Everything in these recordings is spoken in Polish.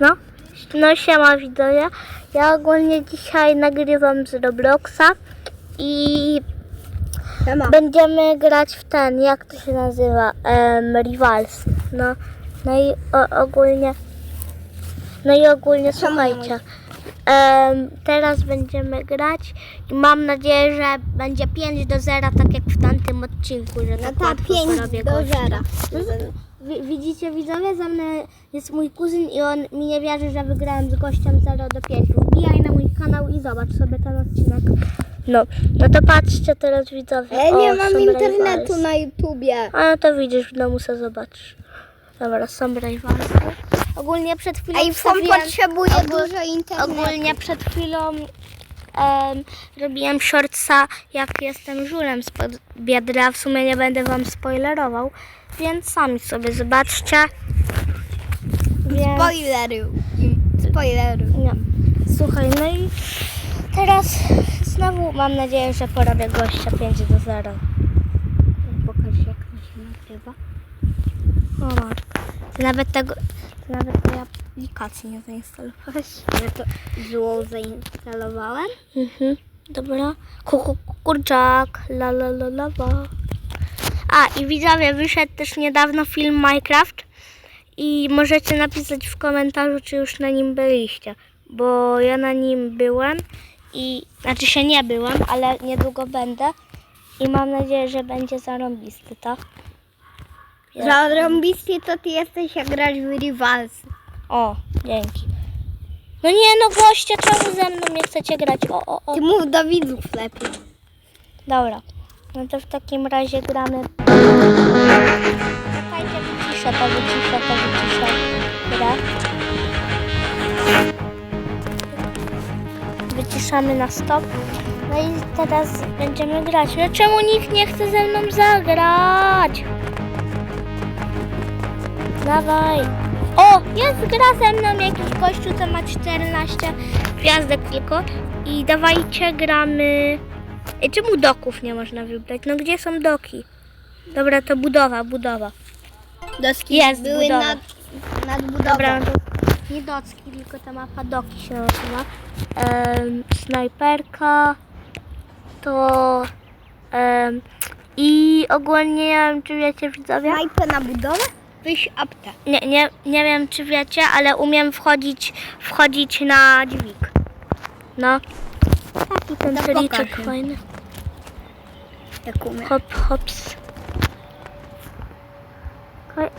No, no siema widzowie. Ja ogólnie dzisiaj nagrywam z Robloxa i Siema. będziemy grać w ten, jak to się nazywa, em, Rivals. No, no i o, ogólnie, no i ogólnie Czemu słuchajcie. em, teraz będziemy grać i mam nadzieję, że będzie 5 do 0, tak jak w tamtym odcinku, że No tak ta łatwo 5 porobię do gościa. 0. Wi- Widzicie widzowie, ze mną jest mój kuzyn i on mi nie wierzy, że wygrałem z gościem 0 do 5. Wbijaj na mój kanał i zobacz sobie ten odcinek. No, no to patrzcie teraz widzowie. Ja nie O, mam internetu rivals. na YouTubie. A no to widzisz, w domu se zobaczysz. Dobra, są rivals. Ogólnie przed chwilą iPhone wstawiłem- potrzebuje dużo internetu. Ogólnie przed chwilą em, robiłem shortsa, jak jestem żulem spod biedra. W sumie nie będę wam spoilerował, więc sami sobie zobaczcie. Więc, Spoilery. Spoilery. nie. Słuchaj, no i teraz znowu mam nadzieję, że porobię gościa 5 do 0. Pokaż jak to się nagrywa. O nawet tego, nawet tej aplikacji nie zainstalowałeś. Ja to złą zainstalowałem. Mhm, dobra. Kuku, kurczak, la la la la la. A i widzowie, wyszedł też niedawno film Minecraft i możecie napisać w komentarzu, czy już na nim byliście, bo ja na nim byłem i, znaczy się nie byłem, ale niedługo będę i mam nadzieję, że będzie zarąbisty, tak? Zarąbisty to ty jesteś jak grasz w Rivals. O, dzięki. No nie no goście, czemu ze mną nie chcecie grać? O, o, o. Ty mów do widzów lepiej. Dobra, no to w takim razie gramy. Czekajcie, wyciszę to, wyciszę to, wyciszę. Grę. Wyciszamy na stop. No i teraz będziemy grać. No czemu nikt nie chce ze mną zagrać? Dawaj. O, jest gra ze mną jakiś gościu, co ma 14 gwiazdek tylko. I dawajcie, gramy. Ej, czemu doków nie można wybrać? No gdzie są doki? Dobra, to budowa, budowa. Doski Jest były budowa. nad, nad budową. Dobra, no to nie docki, tylko ta mapa doki się nazywa. Em, snajperka to i ogólnie nie wiem, czy wiecie widzowie? Snajpę na budowę? Wyjść aptę. Nie, nie, nie wiem, czy wiecie, ale umiem wchodzić, wchodzić na dźwig. No. Taki ten No pokaż. fajny. Jak umiem. Hop, hops.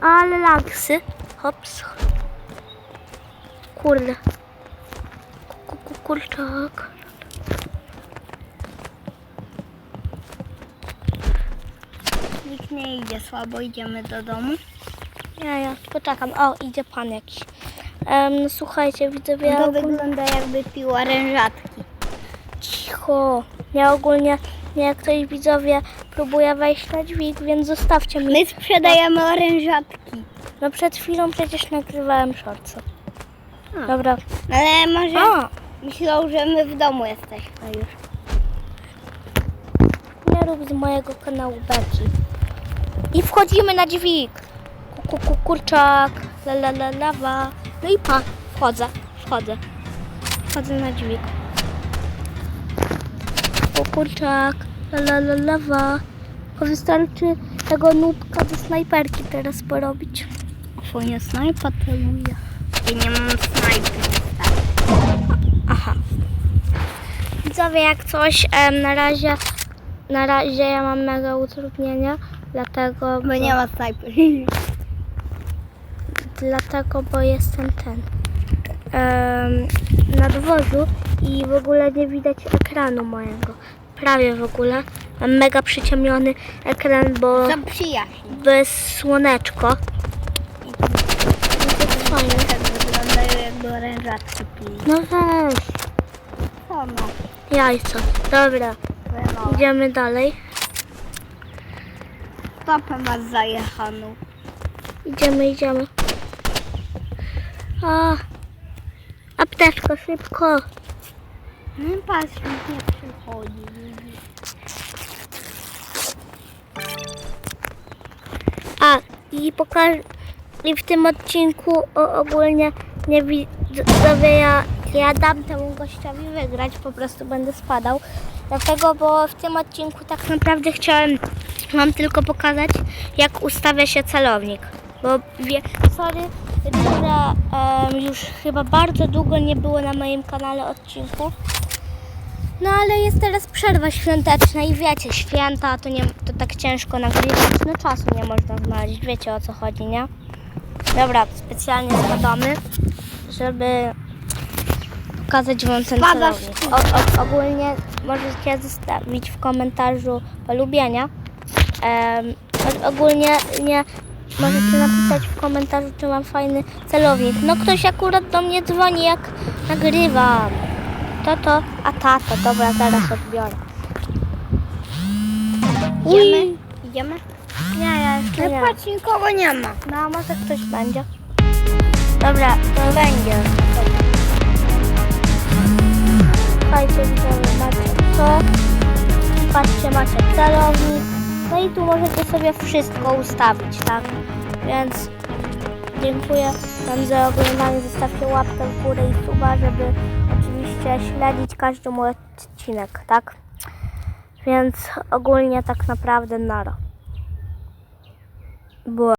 Ale lagsy. Hops. Kurde. Ku- ku- Kurczak. Nikt nie idzie słabo, idziemy do domu. Ja, ja poczekam. O, idzie pan jakiś. Em, no słuchajcie, widzowie, ja To wygląda jakby pił orężatki. Cicho. Ja ogólnie, jak ktoś widzowie próbuje wejść na dźwig, więc zostawcie mnie. My sprzedajemy orężatki. No przed chwilą przecież nagrywałem shortsa. A. Dobra. Ale może A, myślą, że my w domu jesteśmy już. Nie rób z mojego kanału beki. I wchodzimy na dźwig. Ku, ku, kurczak, la la la lawa. No i pa, wchodzę, wchodzę. Wchodzę na dźwig. Ku, kurczak, la la la lawa. Tylko wystarczy tego nubka do snajperki teraz porobić. Fajnie snajpa celuje. Ja nie mam snajpy. Aha. Widzowie, jak coś, em, na razie, na razie ja mam mega utrudnienia, dlatego, Bo nie ma snajpy. dlatego, bo jestem ten, na dworzu i w ogóle nie widać ekranu mojego. Prawie w ogóle. Mam mega przyciemniony ekran, bo Za przyjaźń. bez słoneczko. I to fajne. Tak wyglądają jakby orężatki pili. No weź, Co no? jajco. Dobra, idziemy dalej. Stopę masz zajechaną. Idziemy, idziemy. A, apteczka, szybko. No patrz, nie przychodzi. A, i pokaż, i w tym odcinku o, ogólnie Nie widzowie, ja, ja dam temu gościowi wygrać, po prostu będę spadał. Dlatego, bo w tym odcinku tak naprawdę chciałem Wam tylko pokazać, jak ustawia się celownik. Bo wie, sorry, że em, już chyba bardzo długo nie było na moim kanale odcinków. No ale jest teraz przerwa świąteczna i wiecie, święta to, nie, to tak ciężko nagrywać, no czasu nie można znaleźć, wiecie o co chodzi, nie? Dobra, specjalnie spadamy, żeby pokazać Wam ten celownik. O, o, ogólnie możecie zostawić w komentarzu polubienia. O- ogólnie nie możecie napisać w komentarzu, czy mam fajny celownik. No ktoś akurat do mnie dzwoni, jak nagrywam. To to, a tato, dobra, zaraz odbiorę. Idziemy? Idziemy? Nie, ja jeszcze No nie. patrz, nikogo nie ma. No, może ktoś będzie. Dobra, to będzie. Słuchajcie, widzowie, macie to. Patrzcie, macie celownik. I tu możecie sobie wszystko ustawić, tak? Więc dziękuję Wam za oglądanie. Zostawcie łapkę w górę i suba, żeby oczywiście śledzić każdy mój odcinek, tak? Więc ogólnie tak naprawdę nara. Było.